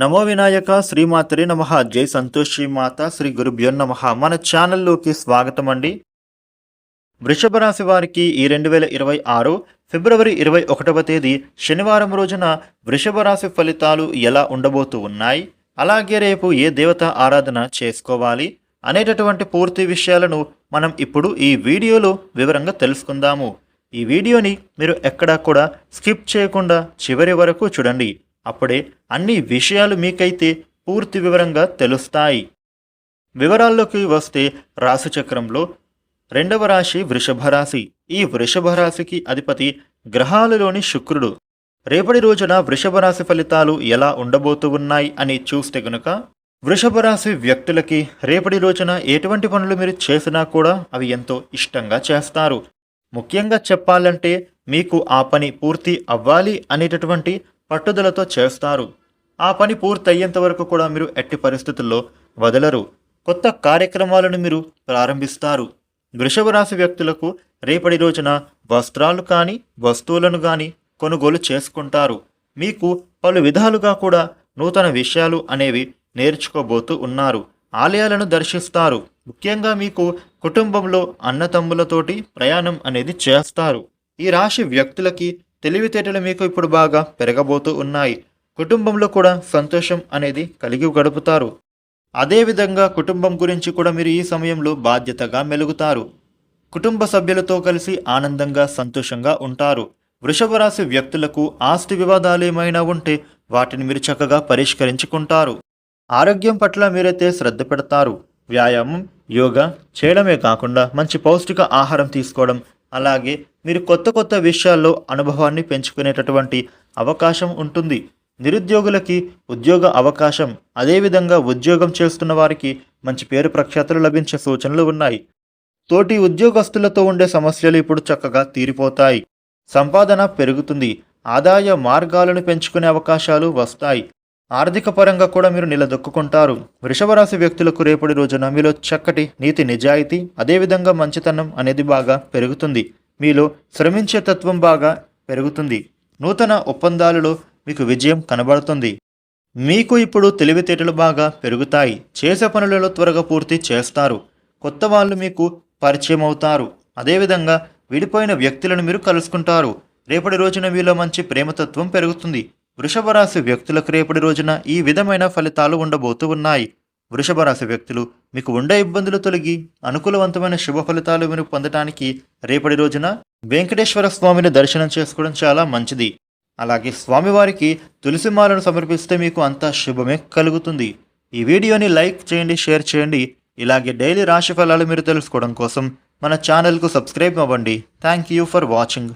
నమో వినాయక శ్రీమాతరి నమ. జై సంతోష్ మాత శ్రీ గురుభ్యో నమ. మన ఛానల్లోకి స్వాగతం అండి. వృషభ రాశి వారికి ఈ రెండు వేల ఇరవై ఆరు ఫిబ్రవరి ఇరవై ఒకటవ తేదీ శనివారం రోజున వృషభ రాశి ఫలితాలు ఎలా ఉండబోతూ ఉన్నాయి? అలాగే రేపు ఏ దేవత ఆరాధన చేసుకోవాలి? అనేటటువంటి పూర్తి విషయాలను మనం ఇప్పుడు ఈ వీడియోలో వివరంగా తెలుసుకుందాము. ఈ వీడియోని మీరు ఎక్కడా కూడా స్కిప్ చేయకుండా చివరి వరకు చూడండి. అప్పుడే అన్ని విషయాలు మీకైతే పూర్తి వివరంగా తెలుస్తాయి. వివరాల్లోకి వస్తే రాశిచక్రంలో రెండవ రాశి వృషభ రాశి. ఈ వృషభ రాశికి అధిపతి గ్రహాలలోని శుక్రుడు. రేపటి రోజున వృషభ రాశి ఫలితాలు ఎలా ఉండబోతూ ఉన్నాయి అని చూస్తే గనుక వృషభ రాశి వ్యక్తులకి రేపటి రోజున ఎటువంటి పనులు మీరు చేసినా కూడా అవి ఎంతో ఇష్టంగా చేస్తారు. ముఖ్యంగా చెప్పాలంటే మీకు ఆ పని పూర్తి అవ్వాలి అనేటటువంటి పట్టుదలతో చేస్తారు. ఆ పని పూర్తయ్యేంత వరకు కూడా మీరు ఎట్టి పరిస్థితుల్లో వదలరు. కొత్త కార్యక్రమాలను మీరు ప్రారంభిస్తారు. వృషభ రాశి వ్యక్తులకు రేపటి రోజున వస్త్రాలు కానీ వస్తువులను కానీ కొనుగోలు చేసుకుంటారు. మీకు పలు విధాలుగా కూడా నూతన విషయాలు అనేవి నేర్చుకోబోతూ ఉన్నారు. ఆలయాలను దర్శిస్తారు. ముఖ్యంగా మీకు కుటుంబంలో అన్నతమ్ములతోటి ప్రయాణం అనేది చేస్తారు. ఈ రాశి వ్యక్తులకి తెలివితేటలు మీకు ఇప్పుడు బాగా పెరగబోతూ ఉన్నాయి. కుటుంబంలో కూడా సంతోషం అనేది కలిగి గడుపుతారు. అదేవిధంగా కుటుంబం గురించి కూడా మీరు ఈ సమయంలో బాధ్యతగా మెలుగుతారు. కుటుంబ సభ్యులతో కలిసి ఆనందంగా సంతోషంగా ఉంటారు. వృషభ రాశి వ్యక్తులకు ఆస్తి వివాదాలు ఏమైనా ఉంటే వాటిని మీరు చక్కగా పరిష్కరించుకుంటారు. ఆరోగ్యం పట్ల మీరైతే శ్రద్ధ పెడతారు. వ్యాయామం యోగా చేయడమే కాకుండా మంచి పౌష్టిక ఆహారం తీసుకోవడం అలాగే మీరు కొత్త కొత్త విషయాల్లో అనుభవాన్ని పెంచుకునేటటువంటి అవకాశం ఉంటుంది. నిరుద్యోగులకి ఉద్యోగ అవకాశం అదేవిధంగా ఉద్యోగం చేస్తున్న వారికి మంచి పేరు ప్రఖ్యాతులు లభించే సూచనలు ఉన్నాయి. తోటి ఉద్యోగస్తులతో ఉండే సమస్యలు ఇప్పుడు చక్కగా తీరిపోతాయి. సంపాదన పెరుగుతుంది. ఆదాయ మార్గాలను పెంచుకునే అవకాశాలు వస్తాయి. ఆర్థిక పరంగా కూడా మీరు నిలదొక్కుంటారు వృషభరాశి వ్యక్తులకు రేపటి రోజున మీలో చక్కటి నీతి నిజాయితీ అదేవిధంగా మంచితనం అనేది బాగా పెరుగుతుంది. మీలో శ్రమించే తత్వం బాగా పెరుగుతుంది. నూతన ఒప్పందాలలో మీకు విజయం కనబడుతుంది. మీకు ఇప్పుడు తెలివితేటలు బాగా పెరుగుతాయి. చేసే పనులలో త్వరగా పూర్తి చేస్తారు. కొత్త వాళ్ళు మీకు పరిచయం అవుతారు. అదేవిధంగా విడిపోయిన వ్యక్తులను మీరు కలుసుకుంటారు. రేపటి రోజున మీలో మంచి ప్రేమతత్వం పెరుగుతుంది. వృషభ రాశి వ్యక్తులకు రేపటి రోజున ఈ విధమైన ఫలితాలు ఉండబోతూ ఉన్నాయి. వృషభ రాశి వ్యక్తులు మీకు ఉండే ఇబ్బందులు తొలగి అనుకూలవంతమైన శుభ ఫలితాలు మీరు పొందటానికి రేపటి రోజున వెంకటేశ్వర స్వామిని దర్శనం చేసుకోవడం చాలా మంచిది. అలాగే స్వామివారికి తులసిమాలను సమర్పిస్తే మీకు అంతా శుభమే కలుగుతుంది. ఈ వీడియోని లైక్ చేయండి షేర్ చేయండి. ఇలాగే డైలీ రాశి ఫలాలు మీరు తెలుసుకోవడం కోసం మన ఛానల్కు సబ్స్క్రైబ్ అవ్వండి. Thank you for watching.